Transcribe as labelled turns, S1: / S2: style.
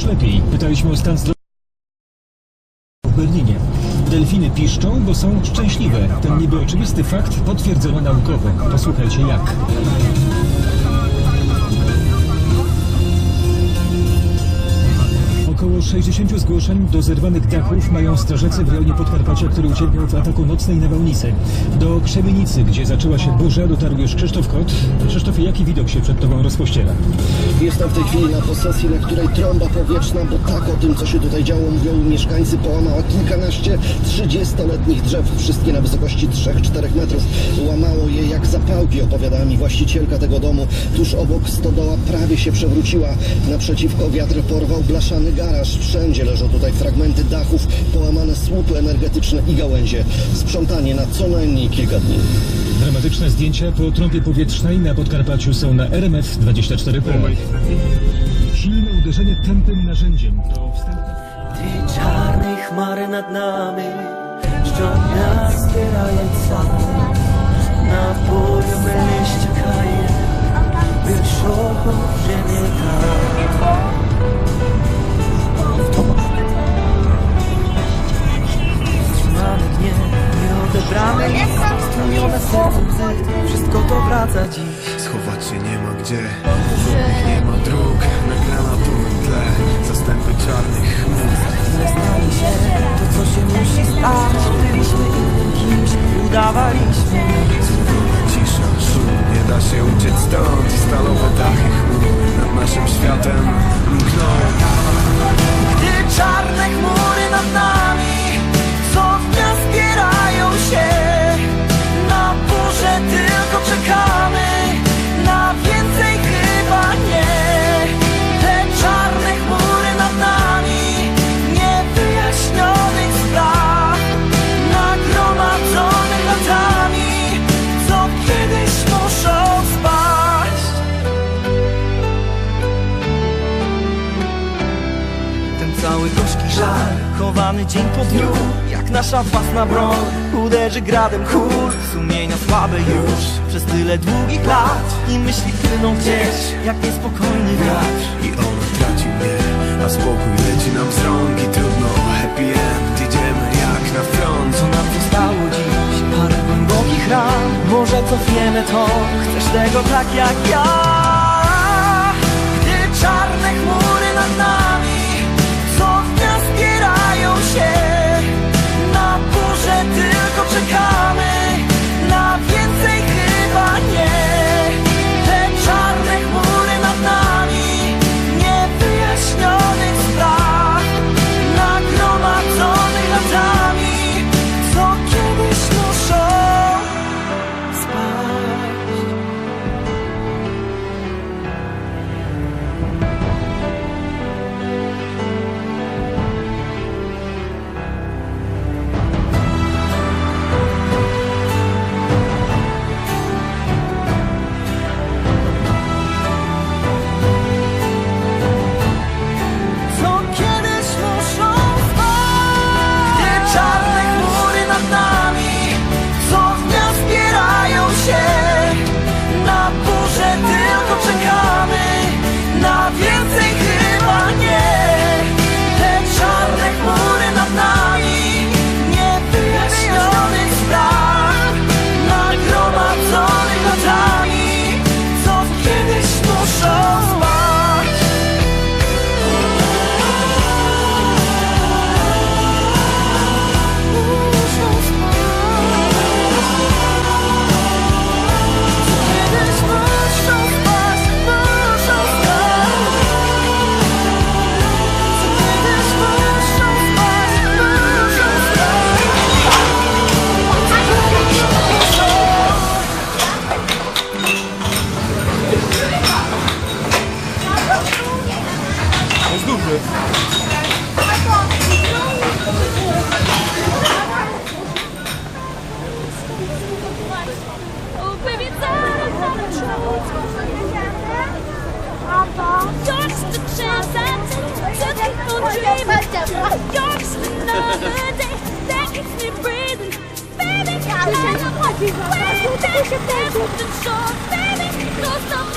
S1: już lepiej. Pytaliśmy o stan zdrowia w Berlinie. Delfiny piszczą, bo są szczęśliwe. Ten niby oczywisty fakt potwierdzono naukowo. Posłuchajcie jak. 60 zgłoszeń do zerwanych dachów mają strażacy w rejonie Podkarpacia, który ucierpiał w ataku nocnej nawałnicy. Do Krzemienicy, gdzie zaczęła się burza, dotarł już Krzysztof Kot. Krzysztofie, jaki widok się przed Tobą rozpościera?
S2: Jestem w tej chwili na posesji, na której trąba powietrzna, bo tak o tym, co się tutaj działo, mówią mieszkańcy, połamała kilkanaście 30-letnich drzew, wszystkie na wysokości 3-4 metrów. Łamało je jak zapałki, opowiadała mi właścicielka tego domu. Tuż obok stodoła prawie się przewróciła. Naprzeciwko wiatr porwał blaszany garaż. Wszędzie leżą tutaj fragmenty dachów, połamane słupy energetyczne i gałęzie. Sprzątanie na co najmniej kilka dni.
S1: Dramatyczne zdjęcia po trąbie powietrznej na Podkarpaciu są na RMF24.pl. Silne uderzenie tępym narzędziem to wstępna...
S3: Ty czarnej chmary nad nami Ściąg nas zbierająca Na serce Wszystko to wraca dziś.
S4: Schować się nie ma gdzie Żadnych nie ma dróg. Na granatowym tle Zastępy czarnych chmur
S3: Ile stanie się to, co się musi stać. Byliśmy innym kimś, udawaliśmy.
S4: Cisza, szum, nie da się uciec stąd. Stalowe dachy chmur Nad naszym światem mkną
S3: Ten cały gorzki żar, chowany dzień po dniu Jak nasza własna broń, uderzy gradem chór Sumienia słabe już, przez tyle długich lat I myśli płyną gdzieś, jak niespokojny wiatr.
S4: I ona traci mnie A spokój leci nam z rąk I trudno, happy end. Idziemy jak na front.
S3: Co nam zostało dziś, parę głębokich ran. Może cofniemy to, chcesz tego tak jak ja? Gdy czarne chmury nad nami
S5: York's the chance I take Looking for dreaming York's another day That keeps me breathing Baby, I know When that happens, it's sure Baby, no summer